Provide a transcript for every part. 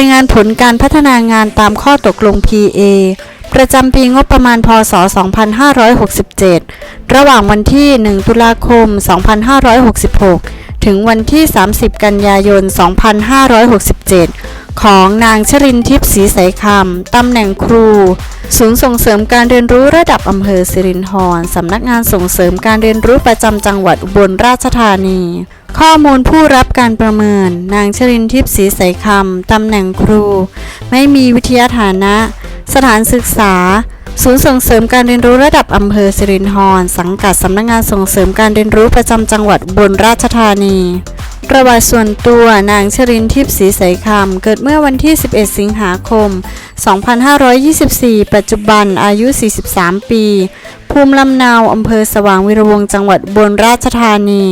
ายงานผลการพัฒนางานตามข้อตกลง PA ประจำปีงบประมาณพศ 2567 ระหว่างวันที่ 1 ตุลาคม 2566 ถึงวันที่ 30 กันยายน 2567 ของนางชรินทิพย์ศรีใสคำตำแหน่งครู ศูนย์ส่งเสริมการเรียนรู้ระดับอำเภอสิรินธรสำนักงานส่งเสริมการเรียนรู้ประจำจังหวัดอุบลราชธานี ข้อมูลผู้รับการประเมิน นางชรินทิพย์ศรีใสคำตำแหน่งครู ไม่มีวิทยาฐานะ สถานศึกษา ศูนย์ส่งเสริมการเรียนรู้ระดับอำเภอสิรินธรสังกัดสำนักงานส่งเสริมการเรียนรู้ประจำจังหวัดอุบลราชธานีประวัติส่วนตัวนางชรินทิพย์ศรีใสคำเกิดเมื่อวันที่ 11 สิงหาคม 2524 ปัจจุบันอายุ 43 ปี ภูมิลำเนาอำเภอสว่างวีรวงจังหวัดอุบลราชธานี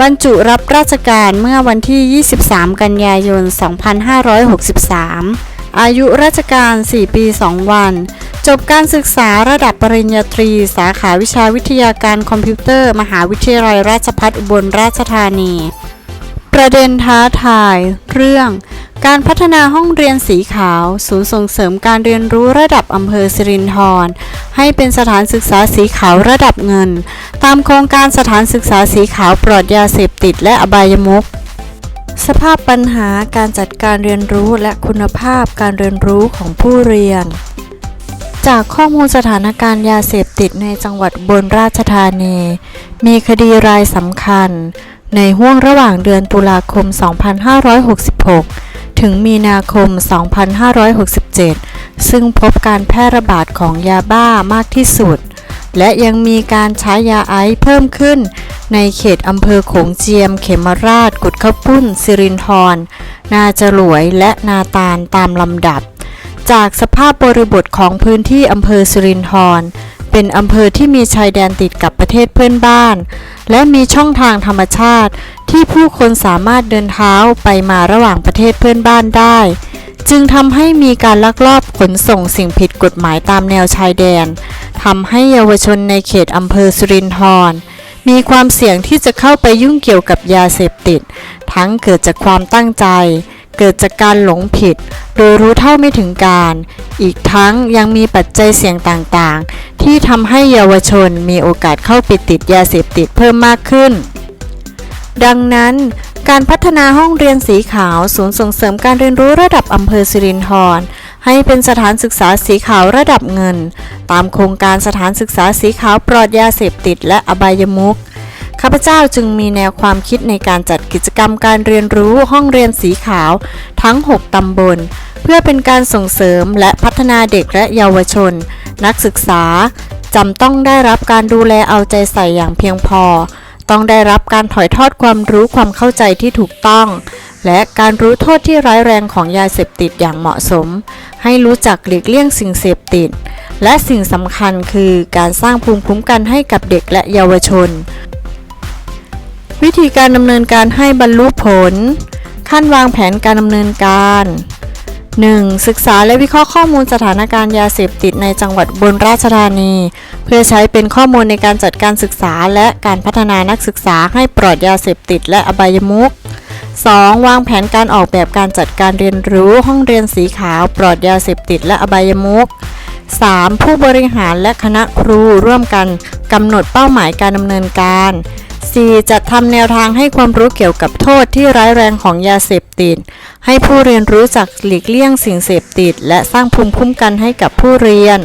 บรรจุรับราชการเมื่อวันที่ 23 กันยายน 2563 อายุราชการ 4 ปี 2 วัน จบการศึกษาระดับปริญญาตรี สาขาวิชาวิทยาการคอมพิวเตอร์ มหาวิทยาลัยราชภัฏอุบลราชธานี ประเด็นท้าทาย เรื่อง การพัฒนาห้องเรียนสีขาว ศูนย์ส่งเสริมการเรียนรู้ระดับอำเภอสิรินธรให้เป็นสถานศึกษาสีขาวระดับเงิน ตามโครงการสถานศึกษาสีขาวปลอดยาเสพติดและอบายมุขสภาพปัญหาการจัดการเรียนรู้และคุณภาพการเรียนรู้ของผู้เรียน จากข้อมูลสถานการณ์ยาเสพติดในจังหวัดบนราชธานี มีคดีรายสำคัญ ในห่วงระหว่างเดือนตุลาคม 2566 ถึงมีนาคม 2567 ซึ่งพบการแพร่ระบาดของยาบ้ามากที่สุด และยังมีการใช้ยาไอซ์เพิ่มขึ้น ในเขตอำเภอโขงเจียม เขมราช กุดข้าปุ้น สิรินธร นาจรวย และนาตาลตามลำดับ จากสภาพบริบทของพื้นที่อำเภอสิรินธร เป็นอำเภอที่มีชายแดนติดกับประเทศเพื่อนบ้าน และมีช่องทางธรรมชาติ ที่ผู้คนสามารถเดินเท้าไปมาระหว่างประเทศเพื่อนบ้านได้ จึงทำให้มีการลักลอบขนส่งสิ่งผิดกฎหมายตามแนวชายแดนทำให้เยาวชนในเขตอำเภอสุรินทร์มีความเสี่ยงที่จะเข้าไปยุ่งเกี่ยวกับยาเสพติด ทั้งเกิดจากความตั้งใจ เกิดจากการหลงผิด โดยรู้เท่าไม่ถึงการ อีกทั้งยังมีปัจจัยเสี่ยงต่างๆ ที่ทำให้เยาวชนมีโอกาสเข้าไปติดยาเสพติดเพิ่มมากขึ้น ดังนั้นการพัฒนาห้องเรียนสีขาว ศูนย์ส่งเสริมการเรียนรู้ระดับอำเภอสิรินธรให้เป็นสถานศึกษาสีขาวระดับเงิน ตามโครงการสถานศึกษาสีขาวปลอดยาเสพติดและอบายมุขข้าพเจ้าจึงมีแนวความคิดในการจัดกิจกรรมการเรียนรู้ห้องเรียนสีขาว ทั้ง 6 ตำบล เพื่อเป็นการส่งเสริมและพัฒนาเด็กและเยาวชน นักศึกษาจำต้องได้รับการดูแลเอาใจใส่อย่างเพียงพอ ต้องได้รับการถ่ายทอดความรู้ความเข้าใจที่ถูกต้อง และการรู้โทษที่ร้ายแรงของยาเสพติดอย่างเหมาะสม ให้รู้จักหลีกเลี่ยงสิ่งเสพติด และสิ่งสำคัญคือการสร้างภูมิคุ้มกันให้กับเด็กและเยาวชน วิธีการดำเนินการให้บรรลุผล ขั้นวางแผนการดำเนินการ 1. ศึกษาและวิเคราะห์ข้อมูลสถานการณ์ยาเสพติดในจังหวัดบนราชธานี เพื่อใช้เป็นข้อมูลในการจัดการศึกษาและการพัฒนานักศึกษาให้ปลอดยาเสพติดและอบายมุข 2. วางแผนการออกแบบการจัดการเรียนรู้ห้องเรียนสีขาวปลอดยาเสพติดและอบายมุข 3. ผู้บริหารและคณะครูร่วมกันกำหนดเป้าหมายการดำเนินการ 4. จัดทำแนวทางให้ความรู้เกี่ยวกับโทษที่ร้ายแรงของยาเสพติด ให้ผู้เรียนรู้จักหลีกเลี่ยงสิ่งเสพติด และสร้างภูมิคุ้มกันให้กับผู้เรียน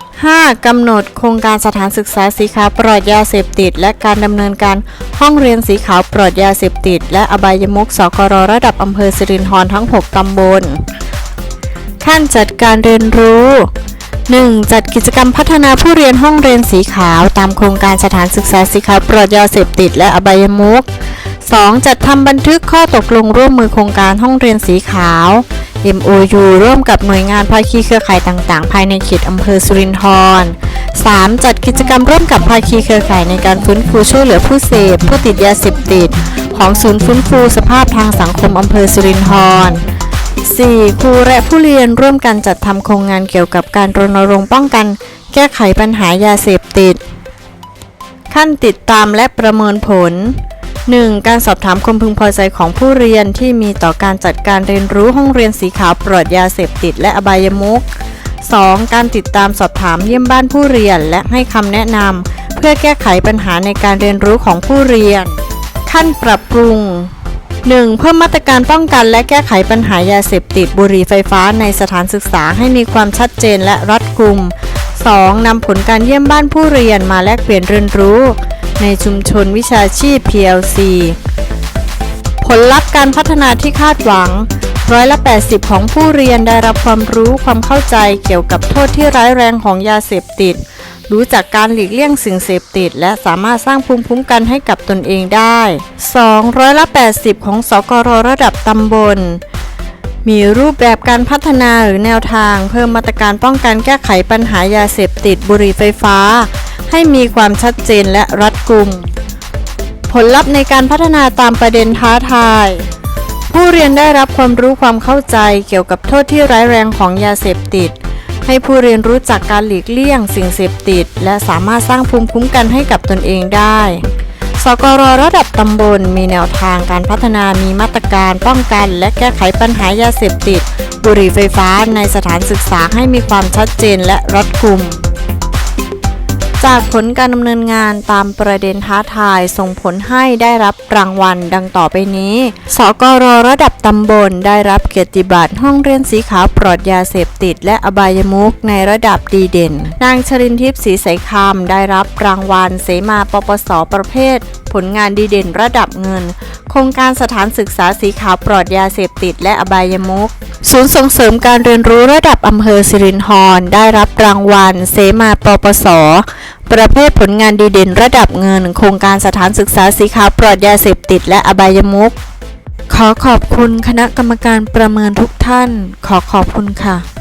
5. กำหนดโครงการสถานศึกษาสีขาวปลอดยาเสพติด และการดำเนินการห้องเรียนสีขาวปลอดยาเสพติด และอบายมุขสกรระดับอำเภอสิรินธรทั้ง 6 ตำบล ขั้นจัดการเรียนรู้ 1. จัดกิจกรรมพัฒนาผู้เรียนห้องเรียนสีขาว ตามโครงการสถานศึกษาสีขาวปลอดยาเสพติดและอบายมุข 2. จัดทำบันทึกข้อตกลงร่วมมือโครงการห้องเรียนสีขาว MOU ร่วมกับหน่วยงานภาคีเครือข่ายต่างๆ ภายในเขตอำเภอสุรินทร 3. จัดกิจกรรมร่วมกับภาคีเครือข่ายในการฟื้นฟูช่วยเหลือผู้เสพผู้ติดยาเสพติด ของศูนย์ฟื้นฟูสภาพทางสังคมอำเภอสุรินทร 4. ครูและผู้เรียนร่วมกันจัดทำโครงงานเกี่ยวกับการรณรงค์ป้องกัน แก้ไขปัญหายาเสพติด ขั้นติดตามและประเมินผล 1. การสอบถามความพึงพอใจของผู้เรียนที่มีต่อการจัดการเรียนรู้ห้องเรียนสีขาวปลอดยาเสพติดและอบายมุข 2. การติดตามสอบถามเยี่ยมบ้านผู้เรียนและให้คำแนะนำเพื่อแก้ไขปัญหาในการเรียนรู้ของผู้เรียน ขั้นปรับปรุง 1. เพิ่มมาตรการป้องกันและแก้ไขปัญหายาเสพติดบุหรี่ไฟฟ้าในสถานศึกษาให้มีความชัดเจนและรัดกุม 2. นำผลการเยี่ยมบ้านผู้เรียนมาแลกเปลี่ยนเรียนรู้ ในชุมชนวิชาชีพ PLC ผลลัพธ์การพัฒนาที่คาดหวังร้อยละ 80 ของผู้เรียนได้รับความรู้ความเข้าใจเกี่ยวกับโทษที่ร้ายแรงของยาเสพติด รู้จักการหลีกเลี่ยงสิ่งเสพติด และสามารถสร้างภูมิคุ้มกันให้กับตนเองได้ 2. ร้อยละ 80 ของสกรระดับตำบล มีรูปแบบการพัฒนาหรือแนวทาง เพิ่มมาตรการป้องกันแก้ไขปัญหายาเสพติดบุหรี่ไฟฟ้า ให้มีความชัดเจนและรัดกุม ผลลัพธ์ในการพัฒนาตามประเด็นท้าทายผู้เรียนได้รับความรู้ความเข้าใจเกี่ยวกับโทษที่ร้ายแรงของยาเสพติด ให้ผู้เรียนรู้จักการหลีกเลี่ยง สิ่งเสพติด และสามารถสร้างภูมิคุ้มกันให้กับตนเองได้ สกรระดับตำบลมีแนวทางการพัฒนามีมาตรการป้องกัน และแก้ไขปัญหายาเสพติด บุหรี่ไฟฟ้าในสถานศึกษาให้มีความชัดเจนและรัดกุม จากผลการดำเนินงานตามประเด็นท้าทายส่งผลให้ได้รับรางวัลดังต่อไปนี้ สกรระดับตำบลได้รับเกียรติบัตรห้องเรียนสีขาวปลอดยาเสพติด และอบายมุขในระดับดีเด่น นางชรินทิพย์ศรีใสคำได้รับรางวัลเสมาปปสประเภทผลงานดีเด่นระดับเงิน โครงการสถานศึกษาสีขาวปลอดยาเสพติดและอบายมุขศูนย์ส่งเสริมการเรียนรู้ระดับอำเภอสิรินธรได้รับรางวัล เสมาปปสประเภทผลงานดีเด่นระดับเงิน โครงการสถานศึกษาสีขาวปลอดยาเสพติดและอบายมุขขอขอบคุณคณะกรรมการประเมินทุกท่าน ขอขอบคุณค่ะ